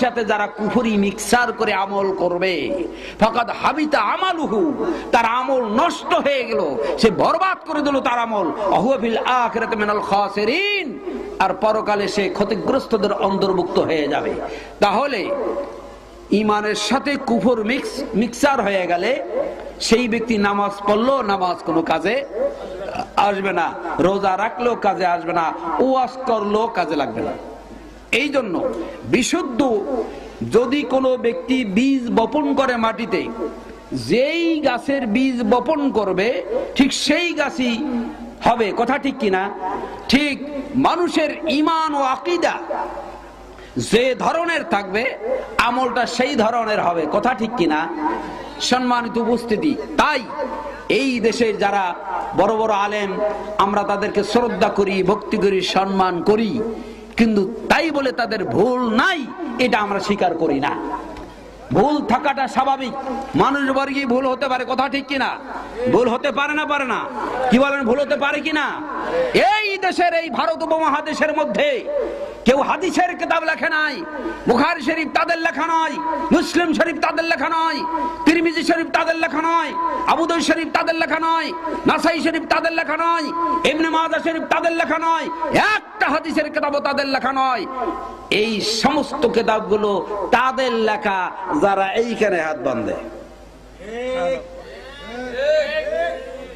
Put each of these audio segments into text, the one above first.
সাথে যারা মিক্সার করে আমল করবে হাবিতা আমালুহু, তার আমল নষ্ট হয়ে গেল, সে বরবাদ করে দিল তার আমল। অহুয়া আর পরকালে সে ক্ষতিগ্রস্তদের অন্তর্ভুক্ত হয়ে যাবে। তাহলে ইমানের সাথে কুফর মিক্স, মিক্সার হয়ে গেলে সেই ব্যক্তি নামাজ পড়ল, নামাজ কোনো কাজে আসবে না। রোজা রাখলেও কাজে আসবে না। ওয়াজ করলেও কাজে লাগবে না। এই জন্য বিশুদ্ধ যদি কোনো ব্যক্তি বীজ বপন করে মাটিতে, যেই গাছের বীজ বপন করবে, ঠিক সেই গাছই হবে। কথা ঠিক কিনা? ঠিক মানুষের ইমান ও আকিদা যে ধরনের থাকবে, আমলটা সেই ধরনের হবে। কথা ঠিক কিনা? সম্মানিত উপস্থিতি, তাই এই দেশের যারা বড় বড় আলেম, আমরা তাদেরকে শ্রদ্ধা করি, ভক্তি করি, সম্মান করি। কিন্তু তাই বলে তাদের ভুল নাই, এটা আমরা স্বীকার করি না। ভুল থাকাটা স্বাভাবিক। মানুষ বর্গী ভুল হতে পারে, কথা ঠিক কিনা? ভুল হতে পারে না পারে না। কি বলেন, ভুল হতে পারে কিনা? এই দেশের, এই ভারত উপমহাদেশের মধ্যে কেউ হাদিসের কিতাব লেখে নাই, বুখারি শরীফ তাদের লেখা নয় মুসলিম শরীফ তাদের লেখা নয় তিরমিজি শরীফ তাদের লেখা নয় আবুদই শরীফ তাদের লেখা নয় নাসাই শরীফ তাদের লেখা নয় ইবনে মাজা শরীফ তাদের লেখা নয় একটা হাদিসের কিতাবও তাদের লেখা নয় এই সমস্ত কিতাবগুলো তাদের লেখা, যারা এইখানে হাত বাঁধে।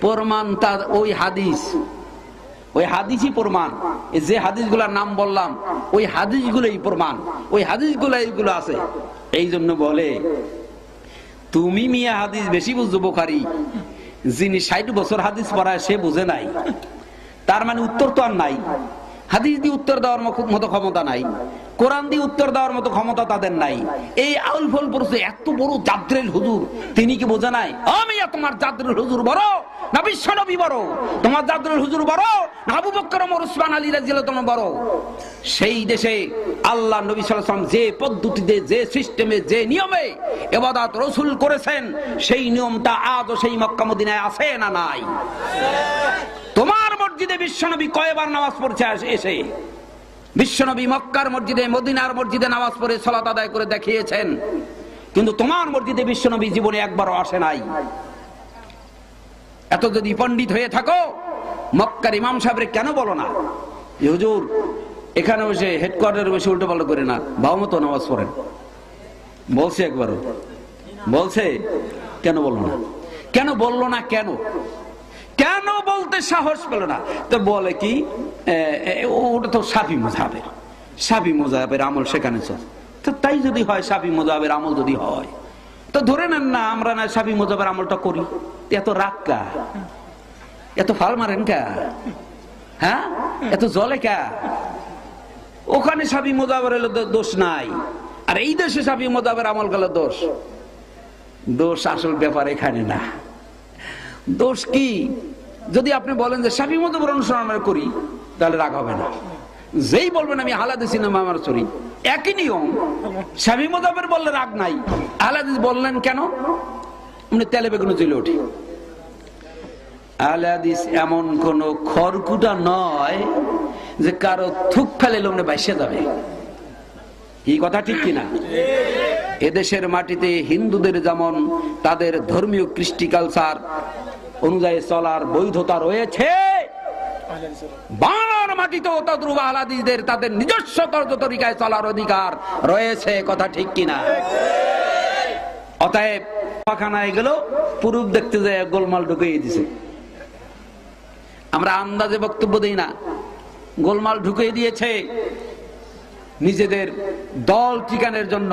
প্রমাণ তার ওই হাদিস ওই হাদিসই প্রমাণ। যে হাদিসগুলোর নাম বললাম, ওই হাদিসগুলোই প্রমাণ। ওই হাদিসগুলো এইগুলো আছে। এই জন্য বলে, তুমি মিয়া হাদিস বেশি বুঝছ বোখারি। যিনি ষাট বছর হাদিস পড়ায় সে বুঝে নাই। তার মানে উত্তর তো আর নাই। হাদিস দিয়ে উত্তর দেওয়ার মতো- মতো ক্ষমতা নাই। কোরআন দিয়ে উত্তর দেওয়ার মতো ক্ষমতা তাদের নাই। এই আউল ফল পড়ছে এত বড় জাদ্রেল হুজুর। তিনি কি বোঝে নাই? আমি তোমার জাদ্রেল হুজুর বড়? না বিশ্বনবী বড়। তোমার জাদ্রেল হুজুর বড়? না আবু বকর ওমর উসমান আলী রাদিয়াল্লাহু তাআলা বড়? সেই দেশে আল্লাহ নবী সাল্লাল্লাহু যে পদ্ধতিতে, যে সিস্টেমে, যে নিয়মে ইবাদত রসুল করেছেন, সেই নিয়মটা আজও সেই মক্কা মদিনায় আছে না নাই? মসজিদে বিশ্বনবী কয়বার নামাজ পড়ছে এসে? বিশ্বনবী মক্কার মসজিদে, মদিনার মসজিদে নামাজ পড়ে সলাত আদায় করে দেখিয়েছেন। কিন্তু তোমার মসজিদে বিশ্বনবী জীবনে একবারও আসে নাই। এত যদি পণ্ডিত হয়ে থাকো, মক্কার ইমাম সাহেবের কেন বলো না? হুজুর, এখানে বসে হেডকোয়ার্টারে বসে উল্টো পাল্টো করে না, বাবা মতো নামাজ পড়েন। বলছে একবারও। বলছে? কেন বলল না? কেন বলল না কেন? কেন বলতে সাহস পেল না? তো বলে কি ওটা তো সাফি মোজাবের সাফি মোজাবের আমল সেখানে চল। তো তাই যদি হয়, সাফি মোজাবের আমল যদি হয়, তো ধরে নেন না আমরা না সাফি মোজাবের আমলটা করি। এত রাগ কা এত ফাল মারেন কা হ্যাঁ? এত জলে কা ওখানে সাবি মোজাবের দোষ নাই। আর এই দেশে সাবি মোজাবের আমল গেলে দোষ। দোষ আসল ব্যাপার এখানে না। দোষ কি? যদি আপনি বলেন যে সাফি মতো অনুসরণ করি, তাহলে রাগ হবে না। যেই বলবেন, আমি আলাদা সিনেমা আমার চরি একই নিয়ম স্বামী মোজাবের বললে রাগ নাই। আলাদিস বললেন কেন? আপনি তেলে বেগুনে চলে উঠি। আলাদিস এমন কোন খড়কুটা নয় যে কারও থুক ফেলে লোমনে বাইসে যাবে। এই কথা ঠিক কিনা? এদেশের মাটিতে হিন্দুদের যেমন তাদের ধর্মীয় কৃষ্টি কালচার অনুযায়ী চলার বৈধতা রয়েছে। বাংলার মাটিতেও তদ্রুপ আহলাদিদের তাদের নিজস্ব তর্জ তরিকায় চলার অধিকার রয়েছে কথা ঠিক কিনা? অতএব পাখানায় গেল পুরুষ দেখতে যায় গোলমাল ঢুকিয়ে দিছে। আমরা আন্দাজে বক্তব্য দিই না। গোলমাল ঢুকিয়ে দিয়েছে নিজেদের দল ঠিকানের জন্য।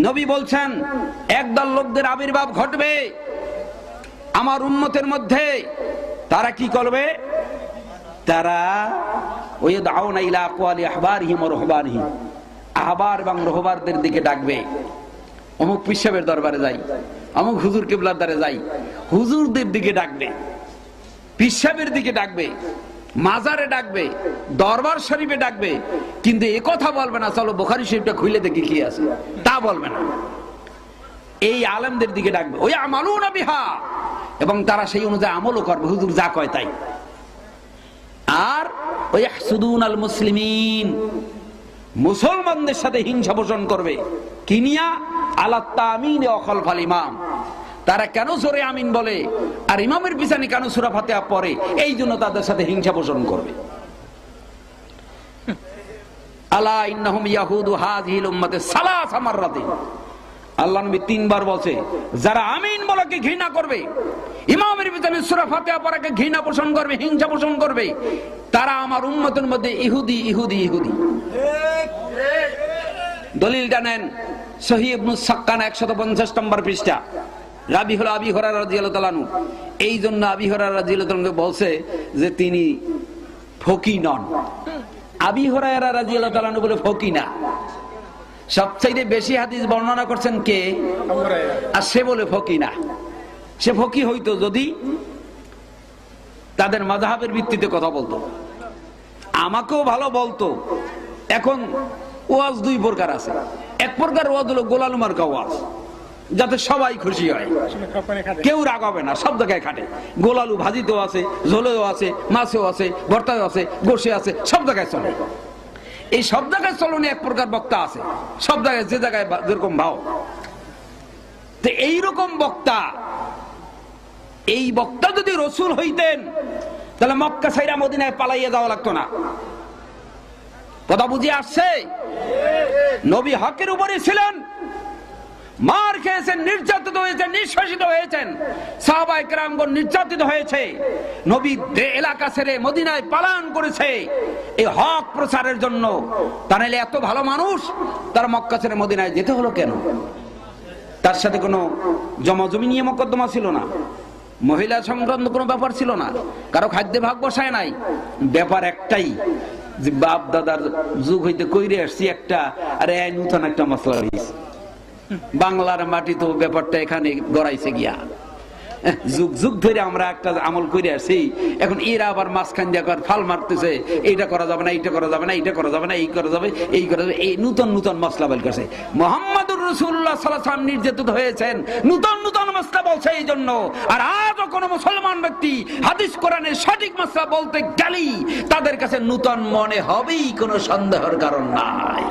নবী বলছেন, একদল লোকদের আবির্ভাব ঘটবে আমার উন্মতের মধ্যে। তারা কি করবে? তারা ওই দাওনা ইলা আকওয়ালি আহবারহিম ওয়া রহবানহিম। আহবার এবং রহবারদের দিকে ডাকবে। অমুক পিসাবের দরবারে যাই, অমুক হুজুর কিবলার দ্বারে যাই, হুজুরদের দিকে ডাকবে পিসাবের দিকে ডাকবে। মাজারে ডাকবে, দরবার শরীফে ডাকবে, কিন্তু এ কথা বলবে না, চলো বোখারি শরীফটা খুলে দেখি কি আছে। তা বলবে না। এই আলেমদের দিকে ডাকবে। ওই আমালু বিহা। এবং তারা সেই অনুযায়ী আমলও করবে। হুজুর যা কয় তাই। আর ওই সুদুন আল মুসলিমিন। মুসলমানদের সাথে হিংসা পোষণ করবে। কিনিয়া আলাত্তা আমিন অখল ফাল ইমাম। তারা কেন জোরে আমিন বলে? আর ইমামের পিছনে কেন সুরা ফাতেহা পড়ে? এই জন্য তাদের সাথে হিংসা পোষণ করবে। আলা ইন্নাহুম ইয়াহুদু হাযিহিল উম্মাতে সালাসা মাররাতিন। আল্লাহ নবী তিনবার বলছে, যারা আমিন বলাকে ঘৃণা করবে, ইমামের পিছনে সূরা ফাতিহা পড়াকে ঘৃণা পোষণ করবে, হিংসা পোষণ করবে, তারা আমার উম্মতের মধ্যে ইহুদি ইহুদি ইহুদি। দলিলটা নেন সহি ইবনু সাক্কান 150 নম্বর পৃষ্ঠা। রাবি হলো আবি হরার আনহু। এই জন্য আবি হরার তাআলা বলছে যে তিনি ফকি নন। আবি হরায়রা রাদিয়াল্লাহু তাআলা আনহু বলে ফকি না। সবচাইতে বেশি হাদিস বর্ণনা করছেন কে? আর সে বলে ফকি না। সে ফকি হইতো যদি তাদের মাজাহাবের ভিত্তিতে কথা বলতো। আমাকেও ভালো বলতো। এখন ওয়াজ দুই প্রকার আছে। এক প্রকার ওয়াজ হলো গোলালুমার ওয়াজ। যাতে সবাই খুশি হয়। কেউ রাগ হবে না সব জায়গায় খাটে। গোলালু ভাজিতেও আছে, ঝোলেও আছে, মাছেও আছে ভর্তাও আছে গোসে আছে সব জায়গায় চলে। এই সব জায়গায় চলনে এক প্রকার বক্তা আছে। সব জায়গায় যে জায়গায় যেরকম ভাও। তো এইরকম বক্তা, এই বক্তা যদি রসুল হইতেন, তাহলে মক্কা সাইরা মদিনায় পালাইয়ে যাওয়া লাগতো না। কথা বুঝে আসছে? নবী হকের উপরে ছিলেন মার খেয়েছেন, নির্যাতিত হয়েছেন নিঃশ্বাসিত হয়েছেন। সাহাবাই কেরামগণ নির্যাতিত হয়েছে। নবী এলাকা ছেড়ে মদিনায় পালন করেছে। এই হক প্রচারের জন্য। তা নাহলে এত ভালো মানুষ তার মক্কা ছেড়ে মদিনায় যেতে হলো কেন? তার সাথে কোনো জমাজমি নিয়ে মকদ্দমা ছিল না? মহিলা সংক্রান্ত কোনো ব্যাপার ছিল না? কারও খাদ্যে ভাগ বসায় নাই? ব্যাপার একটাই, যে বাপ দাদার যুগ হইতে কইরে আসছি একটা, আরে একটা মশলা রয়েছে বাংলার মাটি তো ব্যাপারটা এখানে গড়াইছে গিয়া। যুগ যুগ ধরে আমরা একটা আমল করে আসি। এখন এরা আবার মাঝখান দিয়ে ফাল মারতেছে। এইটা করা যাবে না, এইটা করা যাবে না, এইটা করা যাবে না, এই করা যাবে, এই করা যাবে, এই নূতন নূতন মশলা বের করছে। মোহাম্মদুর রসুল্লাহ নির্যাতিত হয়েছেন। নূতন নূতন মশলা বলছে এই জন্য। আর আজও কোন মুসলমান ব্যক্তি হাদিস কোরআনের সঠিক মশলা বলতে গেলেই তাদের কাছে নূতন মনে হবেই, কোনো সন্দেহের কারণ নাই।